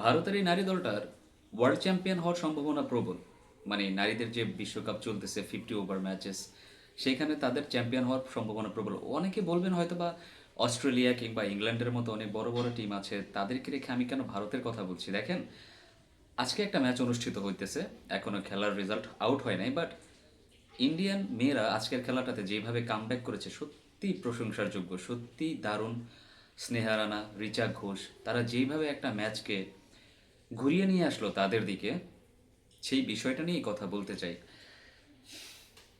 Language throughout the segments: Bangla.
ভারতের এই নারী দলটার ওয়ার্ল্ড চ্যাম্পিয়ন হওয়ার সম্ভাবনা প্রবল। মানে নারীদের যে বিশ্বকাপ চলতেছে ফিফটি ওভার ম্যাচেস সেইখানে তাদের চ্যাম্পিয়ন হওয়ার সম্ভাবনা প্রবল। অনেকে বলবেন হয়তো বা অস্ট্রেলিয়া কিংবা ইংল্যান্ডের মতো অনেক বড় বড় টিম আছে, তাদেরকে রেখে আমি কেন ভারতের কথা বলছি? দেখেন, আজকে একটা ম্যাচ অনুষ্ঠিত হইতেছে এখনও খেলার রেজাল্ট আউট হয় নাই বাট ইন্ডিয়ান মেয়েরা আজকের খেলাটাতে যেভাবে কামব্যাক করেছে, সত্যি প্রশংসার যোগ্য সত্যি দারুণ। স্নেহা রানা, রিচা ঘোষ, তারা যেইভাবে একটা ম্যাচকে ঘুরিয়ে নিয়ে আসলো তাদের দিকে। সেই বিষয়টা নিয়েই কথা বলতে চাই।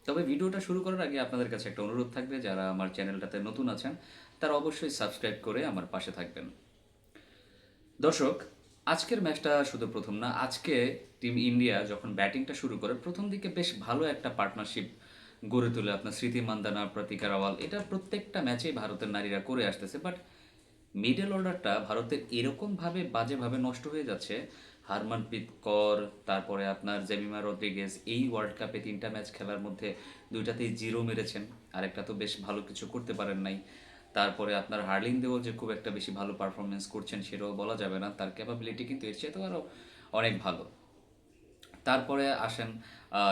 তবে ভিডিওটা শুরু করার আগে আপনাদের কাছে একটা অনুরোধ থাকবে, যারা আমার চ্যানেলটাতে নতুন আছেন, তারা অবশ্যই সাবস্ক্রাইব করে আমার পাশে থাকবেন। দর্শক, আজকের ম্যাচটা শুধু প্রথম না, আজকে টিম ইন্ডিয়া যখন ব্যাটিংটা শুরু করে, প্রথম দিকে বেশ ভালো একটা পার্টনারশিপ গড়ে তোলে আপনার স্মৃতি মান্দানা প্রতিকা রাওয়াল এটা প্রত্যেকটা ম্যাচেই ভারতের নারীরা করে আসতেছে, বাট মিডল অর্ডারটা ভারতের এরকমভাবে বাজেভাবে নষ্ট হয়ে যাচ্ছে। হারমানপ্রীত কর, তারপরে আপনার জেমিমা রদ্রিগেজ, এই ওয়ার্ল্ড কাপে তিনটা ম্যাচ খেলার মধ্যে দুইটাতেই জিরো মেরেছেন। আরেকটা তো বেশ ভালো কিছু করতে পারেন নাই। তারপরে আপনার হার্লিং দেও যে খুব একটা বেশি ভালো পারফরমেন্স করছেন সেটাও বলা যাবে না। তার ক্যাপাবিলিটি কিন্তু এর চেয়ে তো আরও অনেক ভালো। তারপরে আসেন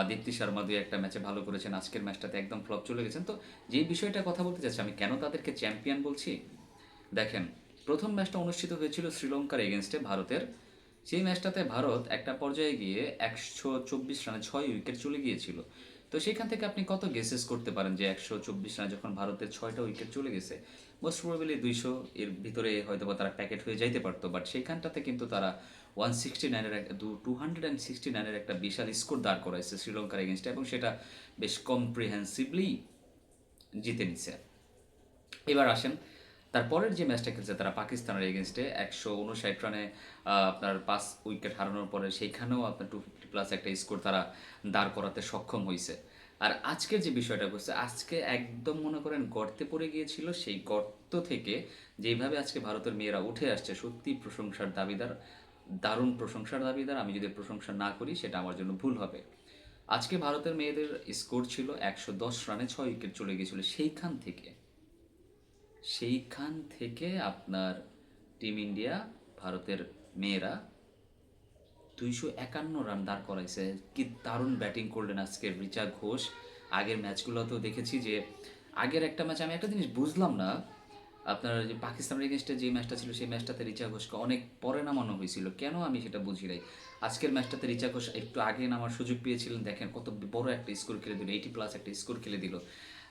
দীপ্তি শর্মা দুই একটা ম্যাচে ভালো করেছেন। আজকের ম্যাচটাতে একদম ফ্লপ চলে গেছেন। তো যেই বিষয়টা কথা বলতে চাচ্ছি, আমি কেন তাদেরকে চ্যাম্পিয়ন বলছি? দেখেন, প্রথম ম্যাচটা অনুষ্ঠিত হয়েছিল শ্রীলঙ্কার এগেনস্টে ভারতের। সেই ম্যাচটাতে ভারত একটা পর্যায়ে গিয়ে একশো চব্বিশ রানে ছয় উইকেট চলে গিয়েছিল। তো সেখান থেকে আপনি কত গেসেস করতে পারেন যে একশো চব্বিশ রানে যখন ভারতের ছয়টা উইকেট চলে গেছে মোস্ট প্রবাবলি দুইশো এর ভিতরে হয়তো বা তারা প্যাকেট হয়ে যাইতে পারতো। বাট সেখানটাতে কিন্তু তারা ওয়ান সিক্সটি নাইনের দু টু হান্ড্রেড অ্যান্ড সিক্সটি নাইনের একটা বিশাল স্কোর দাঁড় করাইছে শ্রীলঙ্কার এগেনস্টে এবং সেটা বেশ কম্প্রিহেন্সিভলি জিতে নিছে। এবার আসেন তারপরের যে ম্যাচটা খেলছে তারা পাকিস্তানের এগেনস্টে একশো উনষাট রানে আপনার পাঁচ উইকেট হারানোর পরে সেইখানেও আপনার টু ফিফটি প্লাস একটা স্কোর তারা দাঁড় করাতে সক্ষম হয়েছে আর আজকের যে বিষয়টা করছে আজকে একদম মনে করেন গর্তে পড়ে গিয়েছিল সেই গর্ত থেকে যেইভাবে আজকে ভারতের মেয়েরা উঠে আসছে, সত্যি প্রশংসার দাবিদার, দারুণ প্রশংসার দাবিদার। আমি যদি প্রশংসা না করি, সেটা আমার জন্য ভুল হবে। আজকে ভারতের মেয়েদের স্কোর ছিল একশো দশ রানে ছয় উইকেট চলে গিয়েছিল সেইখান থেকে। সেইখান থেকে আপনার টিম ইন্ডিয়া, ভারতের মেয়েরা দুইশো একান্ন রান দাঁড় করাইছে। কি দারুণ ব্যাটিং করলেন আজকে রিচা ঘোষ। আগের ম্যাচগুলোতেও দেখেছি যে, আগের একটা ম্যাচ, আমি একটা জিনিস বুঝলাম না, আপনার যে পাকিস্তানের এগেনস্টে যে ম্যাচটা ছিল, সেই ম্যাচটাতে রিচা ঘোষকে অনেক পরে নামানো হয়েছিল। কেন আমি সেটা বুঝি নাই। আজকের ম্যাচটাতে রিচা ঘোষ একটু আগে নামার সুযোগ পেয়েছিলেন। দেখেন কত বড় একটা স্কোর খেলে দিল এইটি প্লাস একটা স্কোর খেলে দিল।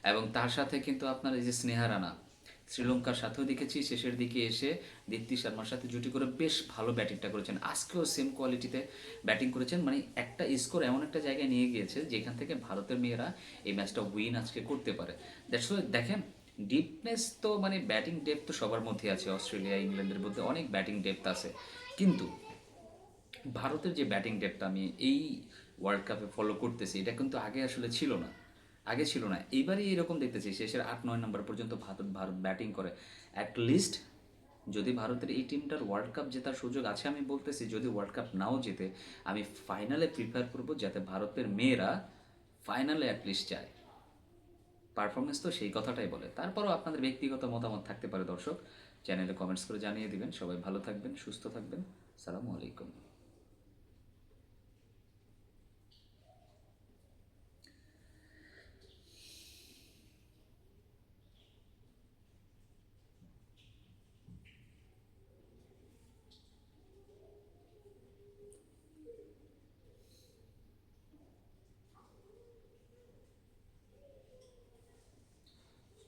এবং তার সাথে কিন্তু আপনার এই যে স্নেহা রানা শ্রীলঙ্কার সাথেও দেখেছি, শেষের দিকে এসে দীপ্তি শর্মার সাথে জুটি করে বেশ ভালো ব্যাটিংটা করেছেন। আজকেও সেম কোয়ালিটিতে ব্যাটিং করেছেন। মানে একটা স্কোর এমন একটা জায়গায় নিয়ে গিয়েছে, যেখান থেকে ভারতের মেয়েরা এই ম্যাচটা উইন আজকে করতে পারে। দেখেন ডিপনেস তো মানে ব্যাটিং ডেপথ তো সবার মধ্যে আছে। অস্ট্রেলিয়া, ইংল্যান্ডের মধ্যে অনেক ব্যাটিং ডেপথ আছে। কিন্তু ভারতের যে ব্যাটিং ডেপটা আমি এই ওয়ার্ল্ড কাপে ফলো করতেছি, এটা কিন্তু আগে আসলে ছিল না। আগে ছিল না। এইবারই এরকম দেখতেছি, শেষের আট, নয় নম্বর পর্যন্ত ভারত ভারত ব্যাটিং করে। অ্যাট লিস্ট যদি ভারতের এই টিমটার ওয়ার্ল্ড কাপ জেতার সুযোগ আছে আমি বলতেছি, যদি ওয়ার্ল্ড কাপ নাও জেতে, আমি ফাইনালে প্রিপেয়ার করব যাতে ভারতের মেয়েরা ফাইনালে অ্যাটলিস্ট যায়। পারফরমেন্স তো সেই কথাটাই বলে। তারপরও আপনাদের ব্যক্তিগত মতামত থাকতে পারে দর্শক। চ্যানেলে কমেন্টস করে জানিয়ে দিবেন। সবাই ভালো থাকবেন, সুস্থ থাকবেন। সালামু আলাইকুম।